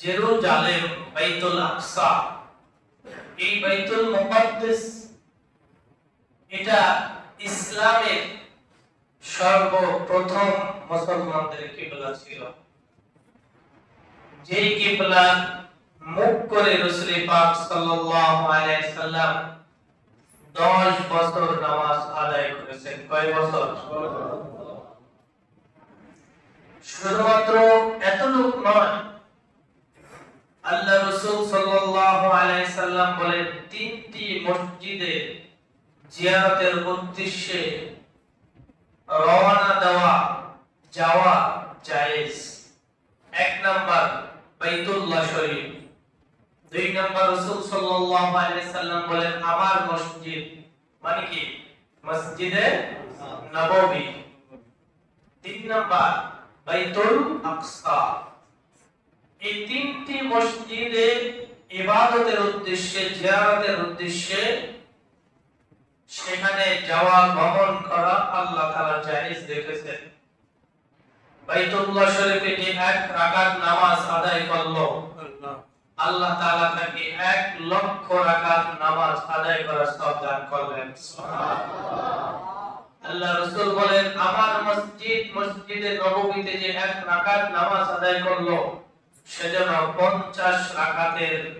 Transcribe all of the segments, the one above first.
Jerusalem বাইতুল আকসা। এই বাইতুল মুকাদ্দাস এটা ইসলামের সর্বপ্রথম মুসলমানদের কিবলা ছিল। যেই কিবলা মুখ করে রাসূল পাক সাল্লাল্লাহু আলাইহি সাল্লাম 10 বছর নামাজ আদায় করেছেন। কয় বছর। শুধুমাত্র এতটুক নয় মসজিদে জিয়ারতের উদ্দেশ্যে রওনা দেওয়া যাওয়া জায়েজ। এক নাম্বার বাইতুল্লাহ শরীফ। দুই নাম্বার রাসূল সাল্লাল্লাহু আলাইহি সাল্লাম বলেন, আমার মসজিদ মানে কি? মসজিদে নববী তিন নাম্বার বাইতুল আকসা। এই তিনটি মসজিদে ইবাদতের উদ্দেশ্যে জিয়ারতের উদ্দেশ্যে সেখানে যাওয়া গমন করা আল্লাহ তাআলা জায়েজ দেখেছেন বাইতুল্লাহ শরীফে যে এক রাকাত নামাজ আদায় করল আল্লাহ তাআলা তাকে এক লক্ষ রাকাত নামাজ আদায় করার সব দান করলেন। আল্লাহ রাসূল বলেন আমার মসজিদ মসজিদে নববীতে যে এক রাকাত নামাজ আদায় করল সেজন্য 50 রাকাতের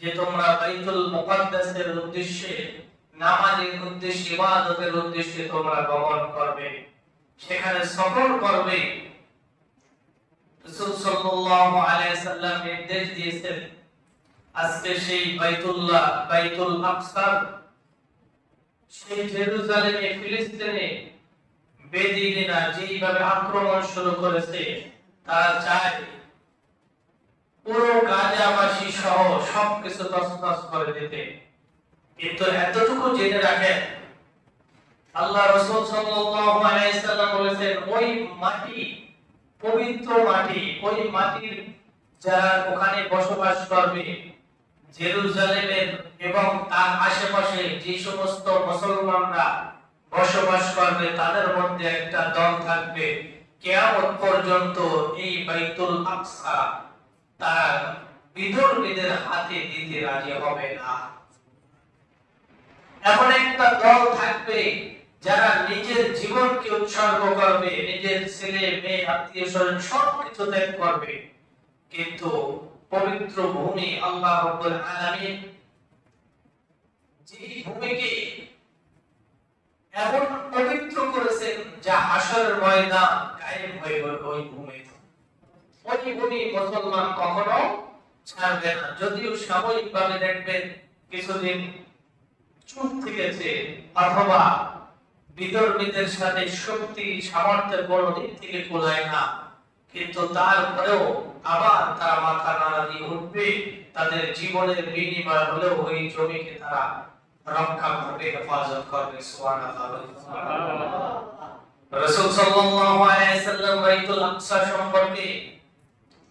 যে তোমরা বাইতুল মুকাদ্দাসের উদ্দেশ্যে, নামাজের উদ্দেশ্যে, ইবাদতের উদ্দেশ্যে তোমরা গমন করবে। সেখানে সফর করবে। রাসূল সাল্লাল্লাহু আলাইহি সাল্লাম নির্দেশ দিয়েছেন, আজকে সেই বাইতুল্লাহ, বাইতুল আকসা, সেই জেরুজালেমে, ফিলিস্তিনে বেদিনেরা যেইভাবে আক্রমণ শুরু করেছে, তারা চায় পুরো গাজাবাসী সহ সবকিছু তছনছ করে দিতে। কিন্তু এতটুকু জেনে রাখেন, আল্লাহ রাসূল সাল্লাল্লাহু আলাইহি সাল্লাম বলেছেন, ওই মাটি, পবিত্র মাটি, ওই মাটির যারা ওখানে বসবাস করবে, জেরুজালেমের এবং তার আশেপাশে যে সমস্ত মুসলমানরা বসবাস করবে, তাদের মধ্যে একটা দল থাকবে। কেয়ামত পর্যন্ত এই বাইতুল আকসা তার বিধর্মীদের হাতে দিতে রাজি হবে না। এমন একটা দল থাকবে যারা নিজের জীবনকে উৎসর্গ করবে, নিজের ছেলে, মেয়ে, আত্মীয় স্বজন সবকিছু ত্যাগ করবে। কিন্তু পবিত্র ভূমি আল্লাহ রাব্বুল আলামিন যে ভূমিকে এমন পবিত্র করেছেন যা হাসরের ময়দান কায়েম হয়ে গেল, ওই ভূমিতে। ওই মুসলমান কখনো ছাড়বে না। যদিও সাময়িকভাবে দেখবেন কিছুদিন চুপ থেকেছে অথবা বিধর্মীদের সাথে শক্তি সামর্থ্যের দিক থেকে কোলায় না। কিন্তু তারপরেও আবার তারা মাথা নাড়া দিয়ে উঠবে। তাদের জীবনের বিনিময় হলেও ওই জমিকে তারা রক্ষা করবে হেফাজত করবে। রাসূল সাল্লাল্লাহু আলাইহি সাল্লাম বাইতুল আকসা সম্পর্কে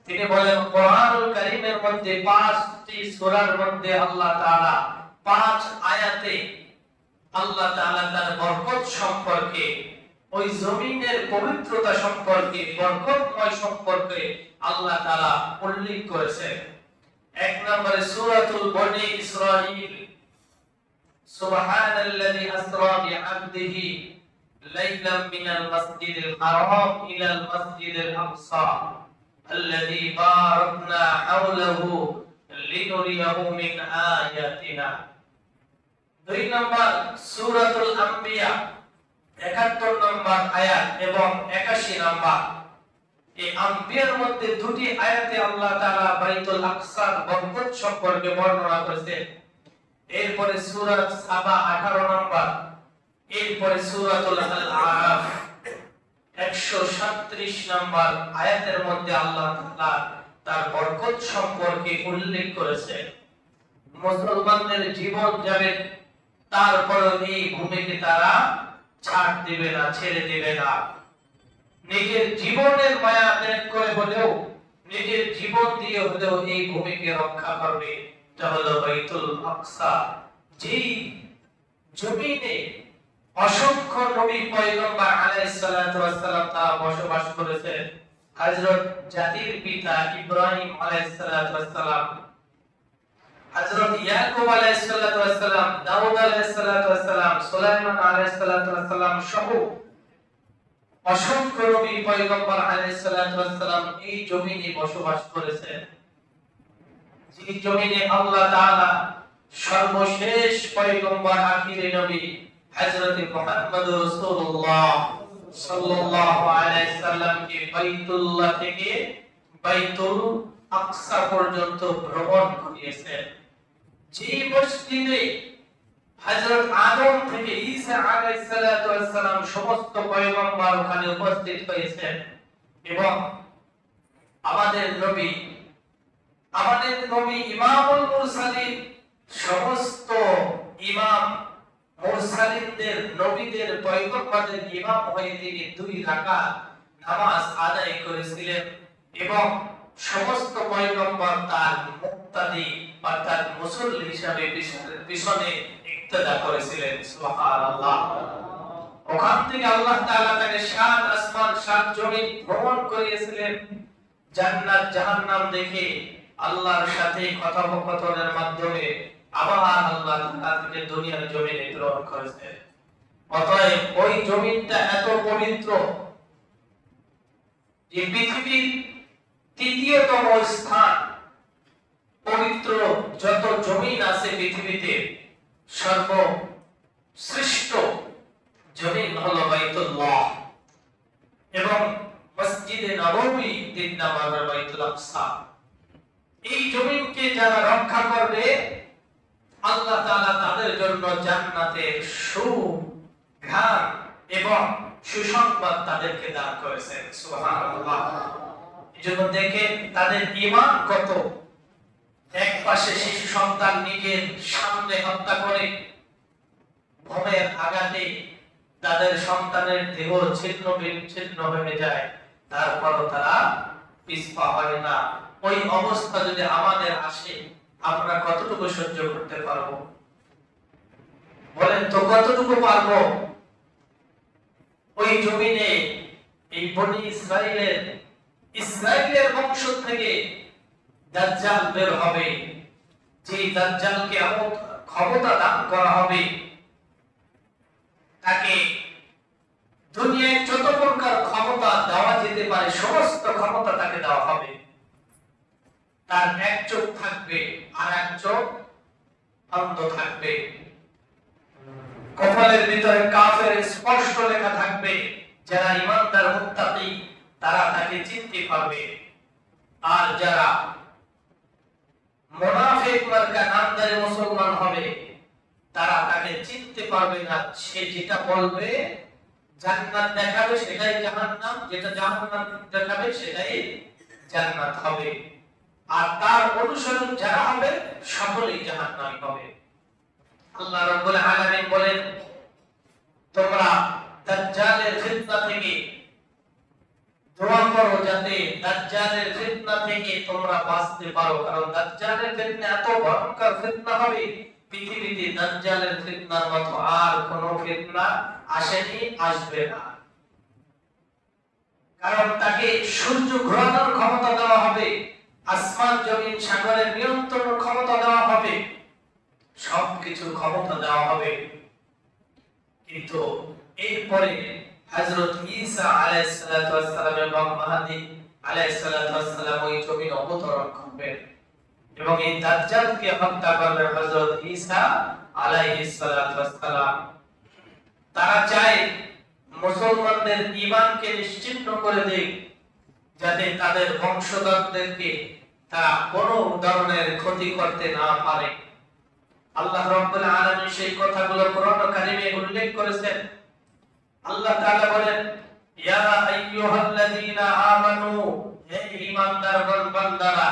তিনি বলেন, কোরআনুল কারীমের মধ্যে পাঁচটি সূরার মধ্যে আল্লাহ তাআলা পাঁচ আয়াতে আল্লাহ তাআলা তার বরকত সম্পর্কে, ওই জমিনের পবিত্রতা সম্পর্কে, বরকতময় সম্পর্কে আল্লাহ তাআলা উল্লেখ করেছেন। এক নম্বরে সূরাতুল বনি ইসরাঈল, সুবহানাল্লাযী আসরা বিআবদিহি লাইলাম মিনাল মাসজিদিল হারাম ইলাল মাসজিদিল আকসা। الذي باركنا حوله لنريه من آياتنا দুই নম্বর সূরাতুল আম্বিয়া 71 নম্বর আয়াত এবং 81 নম্বর এই আম্বিয়ার মধ্যে দুটি আয়াতে আল্লাহ তাআলা বাইতুল আকসার বরকত সম্পর্কে বর্ণনা করেছেন এরপরে সূরা সাবা 18 নম্বর এরপরে সূরাতুল আরাফ 137 নম্বর আয়াতের মধ্যে আল্লাহ তাআলা তার বরকত সম্পর্কে উল্লেখ করেছে মুসলমানদের জীবন যাবে তারপর এই ভূমিকে তারা ছাড় দিবে না, ছেড়ে দিবে না। নিজের জীবনের মায়া ত্যাগ করে হলেও, নিজের জীবন দিয়ে হলেও এই ভূমিকে রক্ষা করবে। তা হলো বাইতুল আকসা। যেই জমিনে অসংখ্য নবী পয়গম্বর আলাইহিস সালাতু ওয়াস সালাম তারা বসবাস করেছেন। হযরত জাতির পিতা ইব্রাহিম আলাইহিস সালাতু ওয়াস সালাম, হযরত ইয়াকুব আলাইহিস সালাতু ওয়াস সালাম, দাউদ আলাইহিস সালাতু ওয়াস সালাম, সুলাইমান আলাইহিস সালাতু ওয়াস সালাম সহ অসংখ্য নবী পয়গম্বর আলাইহিস সালাতু ওয়াস সালাম এই জমিনে বসবাস করেছেন। যে জমিনে আল্লাহ তাআলা সর্বশেষ পয়গম্বর আখিরে নবী হযরত মুহাম্মদ রাসূলুল্লাহ সাল্লাল্লাহু আলাইহি সাল্লামকে বাইতুল্লাহ থেকে বাইতুল আকসা পর্যন্ত ভ্রমণ করিয়েছেন। যে মসজিদে হযরত আদম থেকে ঈসা আলাইহিস সালাতু ওয়াস সালাম সমস্ত পয়গম্বর ওখানে উপস্থিত হয়েছেন এবং আমাদের নবী আমাদের নবী ইমামুল মুরসালিন সমস্ত ইমাম মুরসালিনদের নবীদের, পয়গম্বরদের ইমাম হয়ে তিনি দুই রাকাত নামাজ আদায় করেছিলেন এবং সমস্ত পয়গম্বর তার মুক্তাদি অর্থাৎ মুসল্লি হিসাবে পিছনে- ইক্তদা করেছিলেন। সুবহানাল্লাহ। ওখান থেকে আল্লাহ তাআলা তাকে সাত আসমান, সাত জমিন ভ্রমণ করিয়েছিলেন। জান্নাত, জাহান্নাম দেখে আল্লাহর সাথে কথোপকথনের মাধ্যমে আবার আল্লাহ তাদেরকে দুনিয়ার জমিনে গ্রহণ করেছে। অতএব ওই জমিনটা এত পবিত্র যে পৃথিবীর তৃতীয়তম স্থান, পবিত্র যত জমিন আছে পৃথিবীতে সর্ব শ্রেষ্ঠ জমিন হলো বাইতুল্লাহ। এবং মসজিদে নববী তিন নাম্বার বাইতুল আকসা। এই জমিনকে যারা রক্ষা করবে আল্লাহ তাআলা তাদের জন্য জান্নাতের সুঘ্রাণ এবং সুসংবাদ তাদেরকে দান করেছেন। সুবহানাল্লাহ। এজন্য দেখেন তাদের ঈমান কত। এক পাশে শিশু সন্তান নিজের সামনে হত্যা করে ভূমের আঘাতে তাদের সন্তানের দেহ ছিন্ন বিচ্ছিন্ন হয়ে যায়, তারপরও তারা পিছপা হয় না। ওই অবস্থা যদি আমাদের আসে আমরা কতটুকু সহ্য করতে পারব? বলেন তো, কতটুকু পারব? ওই জমিনে, এই বনি ইসরায়েলের ইসরায়েলের বংশ থেকে দাজ্জাল বের হবে। যে দাজ্জালকে এমন ক্ষমতা দান করা হবে, তাকে দুনিয়ায় যত প্রকার ক্ষমতা দেওয়া যেতে পারে, সমস্ত ক্ষমতা তাকে দেওয়া হবে। তার এক চোখ থাকবে আর এক চোখ অন্ধ থাকবে। কপালের ভিতরে কাফের স্পষ্ট লেখা থাকবে, যারা ইমানদার মুত্তাকি, তারা তাকে চিনতে পারবে। আর যারা মার্কা নামদারি মুসলমান হবে, তারা তাকে চিনতে পারবে না। সে যেটা বলবে, জান্নাত দেখাবে, সেটাই জাহান্নাম। যেটা জাহান্নাম দেখাবে, সেটাই জান্নাত হবে। আর তার অনুসরণ যারা হবে, সকলেই জাহান্নামী হবে আল্লাহ আলামিন বলেন, তোমরা দাজ্জালের ফিতনা থেকে দোয়া করো যাতে দাজ্জালের ফিতনা থেকে তোমরা বাঁচতে পারো। কারণ দাজ্জালের ফিতনা এত ভয়ঙ্কর ফিতনা হবে, পৃথিবীতে দাজ্জালের ফিতনার মতো আর কোনো ফিতনা আসেনি, আসবে না। কারণ তাকে সূর্য ঘোরানোর ক্ষমতা দেওয়া হবে। আসমান, জমিন, সাগরের নিয়ন্ত্রণের ক্ষমতা দেওয়া হবে। সবকিছুর ক্ষমতা দেওয়া হবে। কিন্তু এরপরে হযরত ঈসা আলাইহিস সালাতু ওয়াস সালাম এবং মাহদী আলাইহিস সালাতু ওয়াস সালাম ওই জমিন অবতরণ করবেন এবং এই দাজ্জালকে হত্যা করবেন হযরত ঈসা আলাইহিস সালাতু ওয়াস সালাম তারা চায় মুসলমানদের ঈমানকে নিশ্চিহ্ন করে দেয় যাতে তাদের বংশধরদেরকে তারা কোনো ধরনের ক্ষতি করতে না পারে। আল্লাহ রাব্বুল আলামিন সেই কথাগুলো কোরআন কারিমে উল্লেখ করেছেন। আল্লাহ তাআলা বলেন, ইয়া আইয়ুহাল্লাযীনা আমানু, হে ঈমানদারগণ, বান্দারা,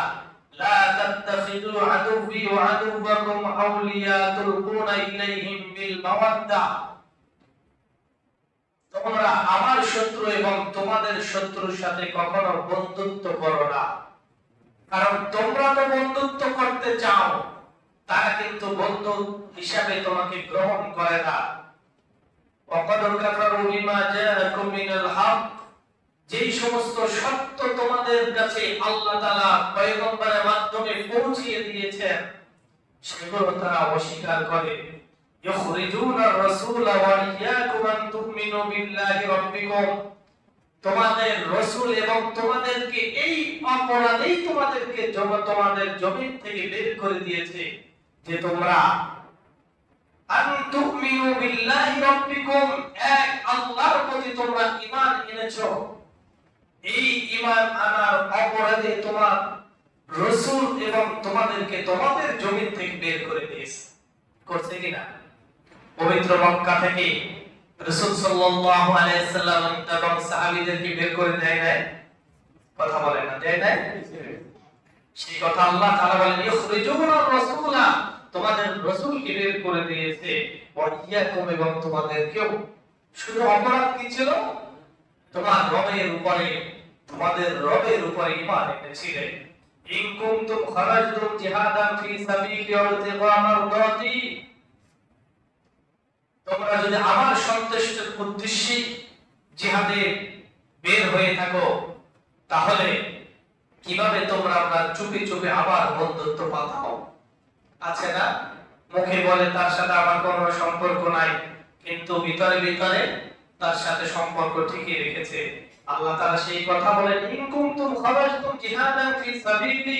লা তাত্তাখিযু আদুবি ওয়া আদুবাকুম আউলিয়া তুলকুনা ইলাইহিম বিল মাওয়াদ্দা। তোমরা আমার শত্রু এবং তোমাদের শত্রুর সাথে কখনো বন্ধুত্ব করো না। কারণ তোমরা তো বন্ধুত্ব করতে চাও, তারা কিন্তু বন্ধু হিসাবে তোমাকে গ্রহণ করে না। যেই সমস্ত সত্য তোমাদের কাছে আল্লাহ তালা মাধ্যমে পৌঁছিয়ে দিয়েছেন, সেগুলো তারা অস্বীকার করে। يخرجون الرسول وإياكم أن تؤمنوا بالله ربكم তোমাদের রসুল এবং তোমাদেরকে এই অপরাধেই তোমাদেরকে জম- তোমাদের জমিন থেকে বের করে দিয়েছে যে তোমরা আন তুমিনু বিল্লাহি রাব্বিকুম এক আল্লাহর প্রতি তোমরা ঈমান এনেছো এই ঈমান আনার অপরাধে তোমার রসুল এবং তোমাদেরকে তোমাদের জমিন থেকে বের করে দিয়েছে করছে কিনা পবিত্র মক্কা থেকে রাসূল সাল্লাল্লাহু আলাইহি সাল্লাম এবং সাহাবীদেরকে বের করে দেয় নাই? কথা বলে না, দেয় নাই? সেই কথা আল্লাহ তাআলা বলেন ইখরিজুনা রাসূলা তোমাদের রাসূলকে বের করে দিয়েছে। ওয়া ইয়াকুম এবং তোমাদেরকেও। শুধু অপরাধ কি ছিল? তোমার রবের উপরে, তোমাদের রবের উপরে ঈমান এনেছিলে। ইন কুনতুম খারাজতুম জিহাদান ফি সাবিলি ওয়া ইবতিগা মারদাতি তোমরা যদি আমার সন্তুষ্টের উদ্দেশ্যে জিহাদে বের হয়ে থাকো, তাহলে কীভাবে তোমরা আপনার চুপি চুপি আবার বন্ধুত্ব পাতাও আছে না, মুখে বলে তার সাথে আমার কোনো সম্পর্ক নাই, কিন্তু ভিতরে ভিতরে তার সাথে সম্পর্ক ঠিকই রেখেছে। আল্লাহ তাআলা সেই কথা বলেন, ইন কুনতুম খারাজতুম জিহাদান ফি সাবিলি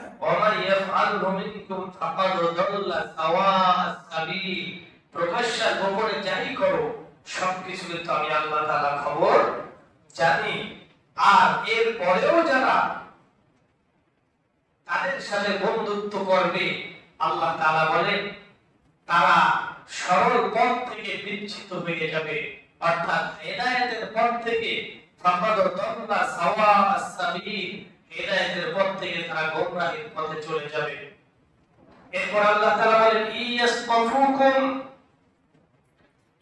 যাই করো, সবকিছু কিন্তু আমি আল্লাহ তাআলা খবর জানি। আর এর পরেও যারা তাদের সাথে বন্ধুত্ব করবে, আল্লাহ তাআলা বলেন, তারা সরল পথ থেকে বিচ্ছিত হয়ে যাবে। অর্থাৎ হেদায়েতের পথ থেকে ফাকাদ দাল্লা সাওয়া'আস সাবিল হেদায়েতের পথ থেকে তারা গোমরাহের পথে চলে যাবে। এরপর আল্লাহ তাআলা বলেন ইয়াসফাকুকুম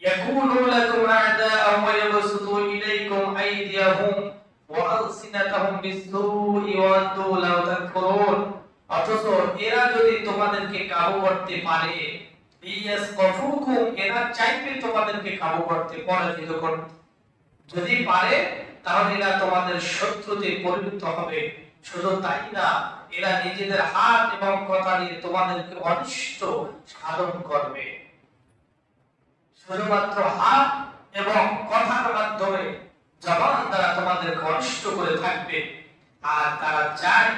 ইয়াকুনু লাকুম আ'দা ওয়া ইয়াবসুতু ইলাইকুম আইদিয়াহুম ওয়া আলসিনাতাহুম বিসসুই ওয়া আনতু অথচ এরা যদি তোমাদেরকে কাবু করতে পারে ইয়াসফাকুকুম এরা চাইবে তোমাদেরকে কাবু করতে পরাজিত করতে। যদি পারে, তাহলে এরা তোমাদের শত্রুতে পরিণত হবে। শুধু তাই না, এরা নিজেদের হাত এবং কথা দিয়ে তোমাদেরকে অনিষ্ট সাধন করবে। শুধুমাত্র হাত এবং কথার মাধ্যমে জবান তারা তোমাদের অনিষ্ট করে থাকবে। আর তারা চায়,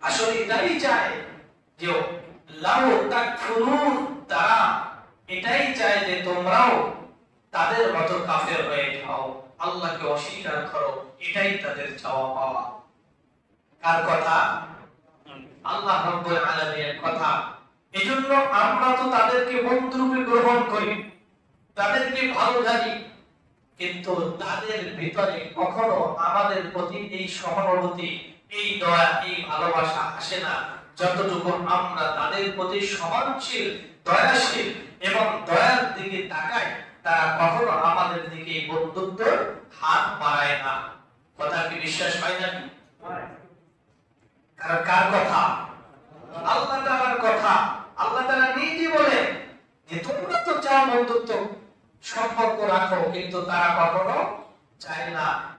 আসলে এটাই চায় যে লাউ তাকফুরুন, তারা এটাই চায় যে তোমরাও তাদের মতো কাফের হয়ে যাও। আল্লাহকে অস্বীকার করো, এটাই তাদের চাওয়া পাওয়া। কার কথা? আল্লাহ রব্বুল আলামিনের কথা। এজন্য আমরা তো তাদেরকে বন্ধুরূপে গ্রহণ করি, তাদেরকে ভালো জানি কিন্তু তাদের ভিতরে কখনো আমাদের প্রতি এই সহানুভূতি, এই দয়া, এই ভালোবাসা আসে না। যতটুকু আমরা তাদের প্রতি সহনশীল, দয়াশীল এবং দয়ার দিকে তাকাই তারা কখনো আমাদের দিকে বন্ধুত্ব হাত বাড়ায় না। কথা কি বিশ্বাস হয় নাকি? কারণ কার কথা? আল্লাহ তালার কথা। আল্লাহ তালা নিজে বলে যে, তোমরা তো চাও বন্ধুত্ব সম্পর্ক রাখো, কিন্তু তারা কখনো চায় না।